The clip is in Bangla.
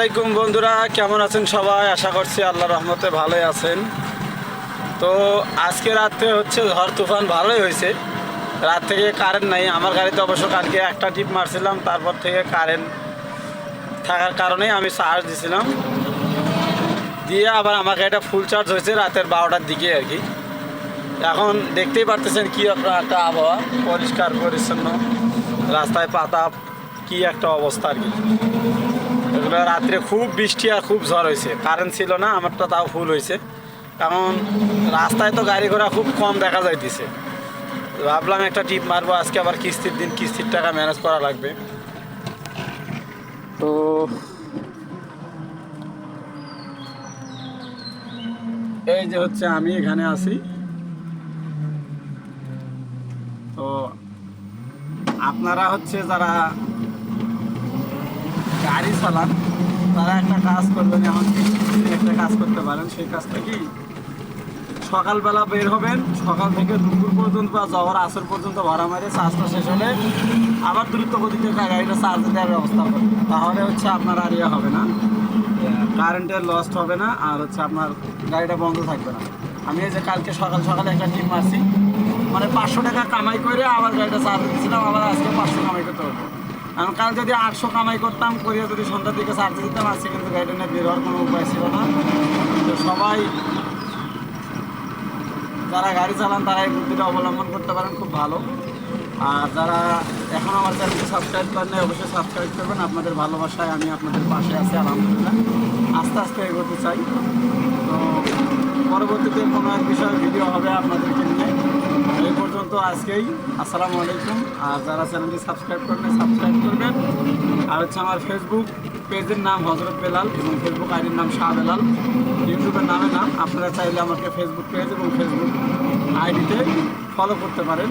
আসসালামাইকুম বন্ধুরা, কেমন আছেন সবাই? আশা করছি আল্লাহ রহমতে ভালোই আছেন। তো আজকে রাত্রে হচ্ছে ঝড় তুফান ভালোই হয়েছে। রাত থেকে কারেন্ট নাই, আমার গাড়িতে অবশ্য কালকে একটা টিপ মারছিলাম, তারপর থেকে কারেন্ট থাকার কারণে আমি চার্জ দিছিলাম। দিয়ে আবার আমার গাড়িটা ফুল চার্জ হয়েছে রাতের বারোটার দিকে আর কি। এখন দেখতেই পারতেছেন কি আপনার একটা আবহাওয়া, পরিষ্কার, পরিচ্ছন্ন, রাস্তায় পাতা, কি একটা অবস্থা আর কি। এগুলো রাত্রে খুব বৃষ্টি আর খুব ঝড় হয়েছে। কারেন্ট ছিল না, আমারটা তাও ফুল হয়েছে। কারণ রাস্তায় তো গাড়ি ঘোড়া খুব কম দেখা যাইতেছে। ভাবলাম একটা টিপ মারবো, আজকে আবার কিস্তির দিন, কিস্তির টাকা ম্যানেজ করা লাগবে। তো এই যে হচ্ছে আমি এখানে আছি। তো আপনারা হচ্ছে যারা চালান তারা একটা কাজ করবেন এখন একটা কাজ করতে পারেন। সেই কাজটা কি? সকালবেলা বের হবেন। সকাল থেকে দুপুর পর্যন্ত বা জহর আসর পর্যন্ত ভাড়া মারে চার্জটা শেষ হলে আবার দ্রুত গতিতে গাড়িটা চার্জ দেওয়ার ব্যবস্থা করবেন তাহলে হচ্ছে আপনার আর ইয়ে হবে না। কারেন্টের লস্ট হবে না, আর হচ্ছে আপনার গাড়িটা বন্ধ থাকবে না। আমি এই যে কালকে সকাল সকালে একটা টিম মারছি। মানে পাঁচশো টাকা কামাই করে আবার গাড়িটা চার্জ দিচ্ছিলাম, আবার আজকে পাঁচশো কামাই করতে পারব কারণ কাল যদি আটশো কামাই করতাম, করিয়ে যদি সন্ধ্যার দিকে চার্জ দিতাম, আজকে কিন্তু গাড়িটা নিয়ে বের হওয়ার কোনো উপায় ছিল না। তো সবাই যারা গাড়ি চালান, তারা এই বুদ্ধিটা অবলম্বন করতে পারেন, খুব ভালো। আর যারা এখন আমার চ্যানেলকে সাবস্ক্রাইব করেন অবশ্যই সাবস্ক্রাইব করবেন। আপনাদের ভালোবাসায় আমি আপনাদের পাশে আছি, আলহামদুলিল্লাহ। আস্তে আস্তে এগোতে চাই। তো পরবর্তীতে কোনো এক বিষয়ে ভিডিও হবে, আপনাদেরকে নিয়ে পর্যন্ত আজকেই। আসসালামু আলাইকুম। আর যারা চ্যানেলটি সাবস্ক্রাইব করবেন সাবস্ক্রাইব করবেন আর হচ্ছে আমার ফেসবুক পেজের নাম হজরত বেলাল এবং ফেসবুক আইডির নাম শাহ বেলাল। ইউটিউবের নামে নাম আপনারা চাইলে আমাকে ফেসবুক পেজ এবং ফেসবুক আইডিতে ফলো করতে পারেন।